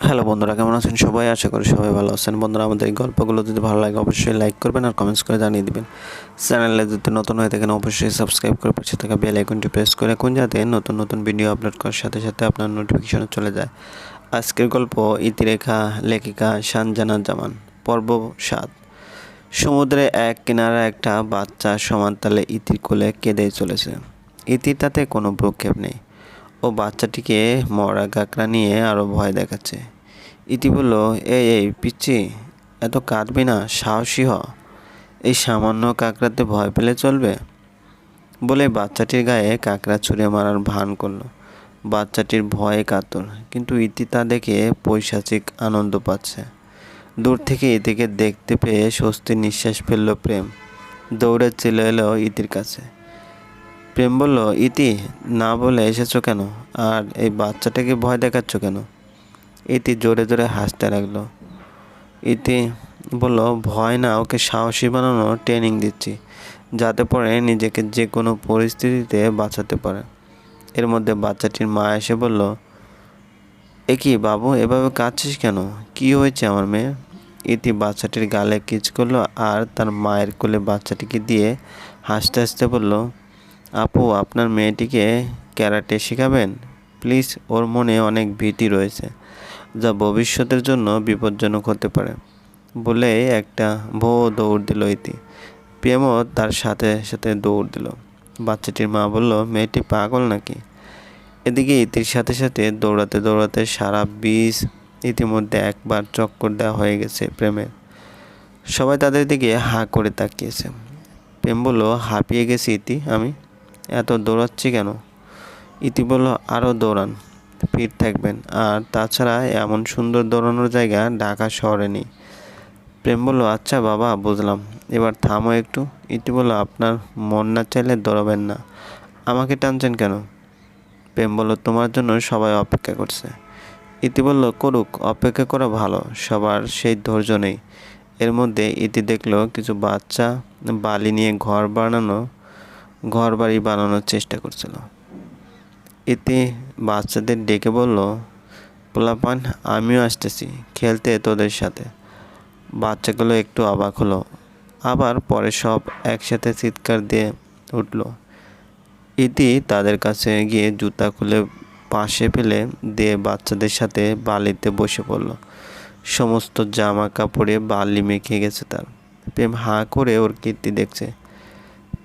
Hello বন্ধুরা, কেমন আছেন সবাই? আশা করি সবাই ভালো আছেন। বন্ধুরা, আমাদের এই গল্পগুলো যদি ভালো লাগে, অবশ্যই লাইক করবেন আর কমেন্টস করে জানিয়ে দিবেন। চ্যানেলে যদি নতুন হয়ে থাকেন, অবশ্যই সাবস্ক্রাইব করে পাশে থাকা বেল আইকনটি প্রেস করে কোন যাতে নতুন নতুন ভিডিও আপলোড করার সাথে সাথে আপনার নোটিফিকেশনে চলে যায়। আজকের গল্প, ইতিরেখা, লেখিকা শানজানা জামান, পর্ব সাত। সমুদ্রে এক কিনারা একটা বাচ্চা সমান তালে ইতির কোলে কেঁদে চলেছে। ইতির তাতে কোনো ভ্রুক্ষেপ নেই। ও বাচ্চাটিকে মরা কাঁকড়া নিয়ে আরও ভয় দেখাচ্ছে। ইতি বলল, এই এই পিচ্ছি এত কাঁদবি না, সাহসী হ। এই সামান্য কাঁকড়াতে ভয় পেলে চলবে? বলে বাচ্চাটির গায়ে কাঁকড়া ছুঁড়ে মারার ভান করল। বাচ্চাটির ভয়ে কাতর, কিন্তু ইতি তা দেখে পৈশাচিক আনন্দ পাচ্ছে। দূর থেকে ইতিকে দেখতে পেয়ে স্বস্তির নিঃশ্বাস ফেলল প্রেম। দৌড়ে চলে এলো ইতির কাছে। প্রেম বলল, ইতি, না বলে এসেছ কেন? আর এই বাচ্চাটাকে ভয় দেখাচ্ছ কেন? ইতি জোরে জোরে হাসতে লাগল। ইতি বলল, ভয় না, ওকে সাহসী বানানোর ট্রেনিং দিচ্ছি, যাতে পরে নিজেকে যে কোনো পরিস্থিতিতে বাঁচাতে পারে। এর মধ্যে বাচ্চাটির মা এসে বলল, এ কি বাবু, এভাবে কাঁদছিস কেন? কি হয়েছে আমার মেয়ে? ইতি বাচ্চাটির গালে কিচ করল আর তার মায়ের কোলে বাচ্চাটিকে দিয়ে হাসতে হাসতে বলল আপু, আপনার মেয়েটিকে ক্যারাটে শেখাবেন? প্লিজ, ওর মনে অনেক ভীতি রয়েছে, যা ভবিষ্যতের জন্য বিপজ্জনক হতে পারে। বলে একটা ভো দৌড় দিল ইতি। প্রেমও তার সাথে সাথে দৌড় দিল। বাচ্চাটির মা বলল, মেয়েটি পাগল নাকি? এদিকে ইতির সাথে সাথে দৌড়াতে দৌড়াতে সারা বিষ ইতিমধ্যে একবার চক্কর দেওয়া হয়ে গেছে প্রেমের সবাই তাদের দিকে হা করে তাকিয়েছে। প্রেম বলল, হাঁপিয়ে গেছি ইতি, আমি? এত দৌড়াচ্ছি কেন? ইতি বলল আরও দৌড়ান, ফিট থাকবেন। আর তাছাড়া এমন সুন্দর দৌড়ানোর জায়গা ঢাকা শহরে নেই। প্রেম বলল আচ্ছা বাবা, বুঝলাম। এবার থামো একটু। ইতি বলল আপনার মন না চাইলে দৌড়াবেন না। আমাকে টানছেন কেন? প্রেম বলল, তোমার জন্য সবাই অপেক্ষা করছে। ইতি বলল করুক, অপেক্ষা করা ভালো। সবার সেই ধৈর্য নেই। এর মধ্যে ইতি দেখল কিছু বাচ্চা বালি নিয়ে ঘর বানানো ঘর বাড়ি বানানোর চেষ্টা করছিল। ইতি বাচ্চাদের ডেকে বলল, পোলাপান, আমিও আসতেছি, খেলতে তোদের সাথে। বাচ্চাগুলো একটু অবাক হলো। আবার পরে সব একসাথে চিৎকার দিয়ে উঠল। ইতি তাদের কাছে গিয়ে জুতা খুলে পাশে ফেলে দিয়ে বাচ্চাদের সাথে বালিতে বসে পড়ল। সমস্ত জামা কাপড়ে বালি মেখে গেছে তার। প্রেম হাঁ করে ওর কীর্তি দেখছে।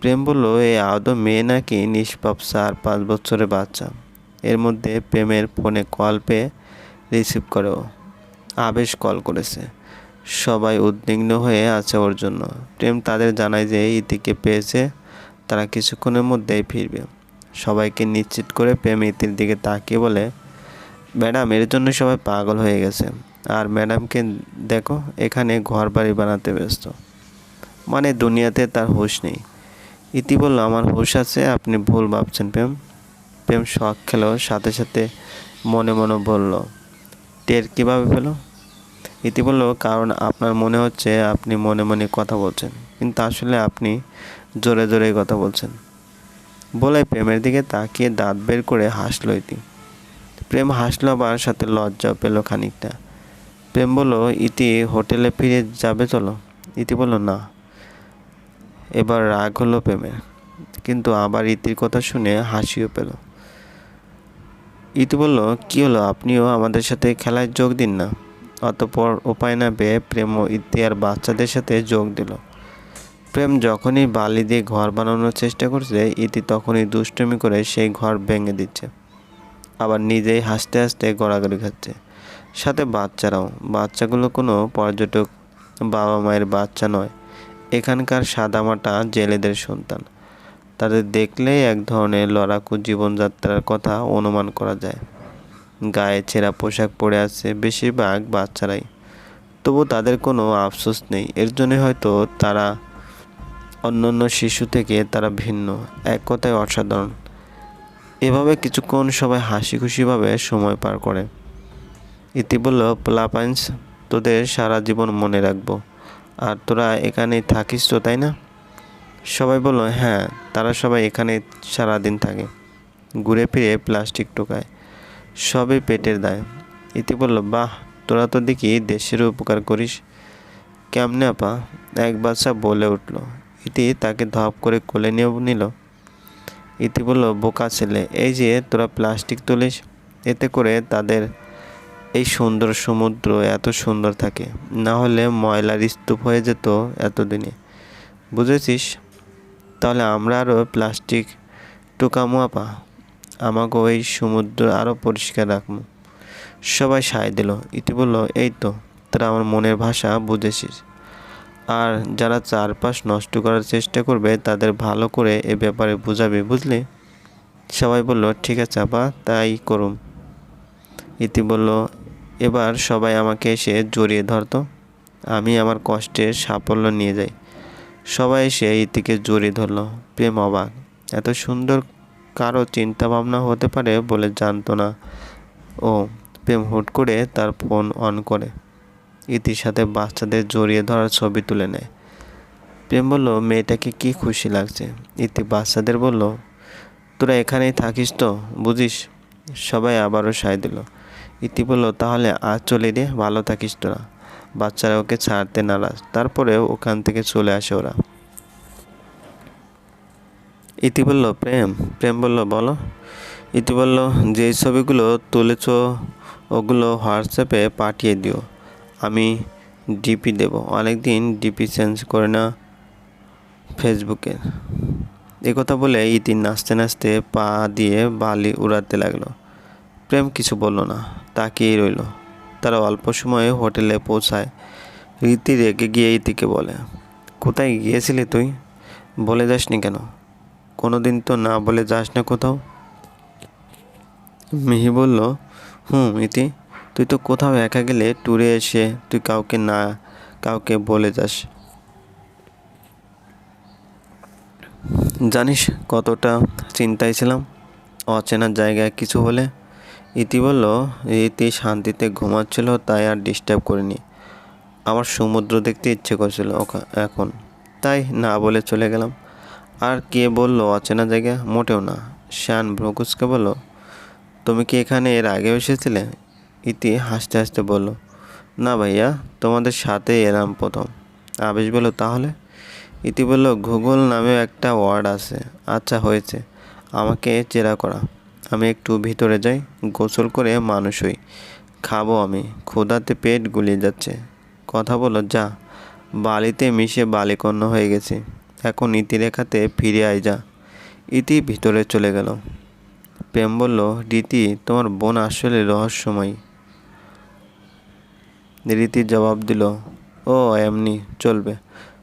প্রেম বলল এই আদৌ মেয়ে নাকি নিষ্পাপ চার পাঁচ বছরের বাচ্চা? এর মধ্যে প্রেমের ফোনে কল পেয়ে রিসিভ করে ও আবেশ কল করেছে। সবাই উদ্বিগ্ন হয়ে আছে ওর জন্য। প্রেম তাদের জানায় যে ইতিকে পেয়েছে, তারা কিছুক্ষণের মধ্যেই ফিরবে। সবাইকে নিশ্চিত করে প্রেম ইতির দিকে তাকিয়ে বলে, ম্যাডাম, এর জন্য সবাই পাগল হয়ে গেছে। আর ম্যাডামকে দেখো, এখানে ঘর বাড়ি বানাতে ব্যস্ত। মানে দুনিয়াতে তার হুঁশ নেই। ইতি বলল, আমার হুঁশ আছে, আপনি ভুল ভাবছেন, প্রেম। প্রেম শখ খেলো, সাথে সাথে মনে মনে বলল, টের কীভাবে পেল? ইতি বলল, কারণ আপনার মনে হচ্ছে আপনি মনে মনে কথা বলছেন, কিন্তু আসলে আপনি জোরে জোরে কথা বলছেন। বলে প্রেমের দিকে তাকিয়ে দাঁত বের করে হাসলো ইতি। প্রেম হাসলো আবার, সাথে লজ্জাও পেল খানিকটা। প্রেম বলল, ইতি হোটেলে ফিরে যাবে চলো? ইতি বলল, না। এবার রাগ হলো প্রেমের। কিন্তু আবার ইতির কথা শুনে হাসিও পেল। ইতি বলল, কি হলো? আপনিও আমাদের সাথে খেলায় যোগ দিন না। অতপর উপায় না পেয়ে প্রেম ও ইতি আর বাচ্চাদের সাথে যোগ দিল। প্রেম যখনই বালি দিয়ে ঘর বানানোর চেষ্টা করছে, ইতি তখনই দুষ্টুমি করে সেই ঘর ভেঙে দিচ্ছে। আবার নিজেই হাসতে হাসতে গড়াগড়ি খাচ্ছে। সাথে বাচ্চারাও। বাচ্চাগুলো কোনো পর্যটক বাবা মায়ের বাচ্চা নয়। এখানকার সাদামাটা জেলেদের সন্তান। তাদের দেখলেই এক ধরনের লড়াকু জীবনযাত্রার কথা অনুমান করা যায়। গায়ে ছেঁড়া পোশাক পরে আছে বেশিরভাগ বাচ্চারাই। তবু তাদের কোনো আফসোস নেই। এর জন্য হয়তো তারা অন্যান্য শিশু থেকে তারা ভিন্ন, এক কথায় অসাধারণ। এভাবে কিছুক্ষণ সবাই হাসি খুশিভাবে সময় পার করে। ইতি বলল, প্লাপাইন্স, তোদের সারা জীবন মনে রাখব। আর তোরা এখানেই থাকিস তো, তাই না? সবাই বলল হ্যাঁ তারা সবাই এখানে সারাদিন থাকে। ঘুরে ফিরে প্লাস্টিক টোকায়, সবই পেটের দায়। ইতি বলল, বাহ, তোরা তো দেখি দেশের উপকার করিস। কেমনে আপা? এক বাচ্চা বলে উঠল, ইতি তাকে ধপ করে কোলে নিয়ে নিল। ইতি বলল, বোকা ছেলে, এই যে তোরা প্লাস্টিক তুলিস, এতে করে তাদের এই সুন্দর সমুদ্র এত সুন্দর থাকে। না হলে ময়লার স্তূপ হয়ে যেত এতদিনে। বুঝেছিস? তাহলে আমরা আরও প্লাস্টিক টুকামো আপা আমাকে ওই সমুদ্র আরও পরিষ্কার রাখব সবাই সায় দিল। ইতি বলল, এই তো, তারা আমার মনের ভাষা বুঝেছিস। আর যারা চারপাশ নষ্ট করার চেষ্টা করবে, তাদের ভালো করে এ ব্যাপারে বোঝাবে, বুঝলি? সবাই বলল, ঠিক আছে আপা, তাই করুম। ইতি বলল এবার সবাই আমাকে এসে জড়িয়ে ধরতো। আমি আমার কষ্টের সাফল্য নিয়ে যাই। সবাই এসে ইতিকে জড়িয়ে ধরলো। প্রেম অবাক। এত সুন্দর কারও চিন্তা ভাবনা হতে পারে বলে জানতো না। ও প্রেম হুট করে তার ফোন অন করে। ইতির সাথে বাচ্চাদের জড়িয়ে ধরার ছবি তুলে নেয়। প্রেম বলল, মেয়েটাকে কি খুশি লাগছে? ইতি বাচ্চাদের বলল, তোরা এখানেই থাকিস তো, বুঝিস? সবাই আবারও সায় দিল। ইতি বলল, তাহলে আজ চলে রে ভালো থাকিস তোরা বাচ্চারা ওকে ছাড়তে নারাজ। তারপরেও ওখান থেকে চলে আসে ওরা। ইতি বলল, প্রেম। প্রেম বলল, বলো। ইতি বলল, যেই ছবিগুলো তুলেছ, ওগুলো হোয়াটসঅ্যাপে পাঠিয়ে দিও। আমি ডিপি দেব। অনেকদিন ডিপি চেঞ্জ করে না ফেসবুকে। এ কথা বলে ইতি নাচতে নাচতে পা দিয়ে বালি উড়াতে লাগল। প্রেম কিছু বলল না। তাকিয়েই রইল। তারা অল্প সময়ে হোটেলে পৌঁছায়। রীতি রেগে গিয়ে ইতিকে বলে, কোথায় গিয়েছিলি তুই? বলে যাসনি কেন? কোনো দিন তো না বলে যাস না কোথাও? মিহি বলল, হুম, ইতি, তুই তো কোথাও একা গেলে ট্যুরে এসে তুই কাউকে না, কাউকে বলে যাস। জানিস কতটা চিন্তায় ছিলাম? অচেনা জায়গায় কিছু হলে ইতি বলল, ইতি শান্তিতে ঘুমাচ্ছিল, তাই আর ডিস্টার্ব করিনি। আমার সমুদ্র দেখতে ইচ্ছে করছিল এখন। তাই না বলে চলে গেলাম। আর কে বলল, অচেনা জায়গা? মোটেও না। শ্যান ভ্রকুসকে বলল, তুমি কি এখানে এর আগেও এসেছিলে? ইতি হাসতে হাসতে বলল, না ভাইয়া, তোমাদের সাথে এলাম প্রথম। আবেশ বলল, তাহলে? ইতি বলল, গুগল নামেও একটা ওয়ার্ড আছে। আচ্ছা হয়েছে। আমাকে চেরা করা। আমি একটু ভিতরে যাই, গোসল করে মানুষ হই। খাব আমি, ক্ষুধাতে পেট গুলিয়ে যাচ্ছে। কথা বলো, যা। বালিতে মিশে বালিকন্য হয়ে গেছে। এখন ইতিরেখাতে ফিরে আয়, যা। ইতি ভিতরে চলে গেল। প্রেম বলল, রীতি, তোমার বোন আসলে রহস্যময়ী। রীতি জবাব দিল, ও, এমনি, চলবে।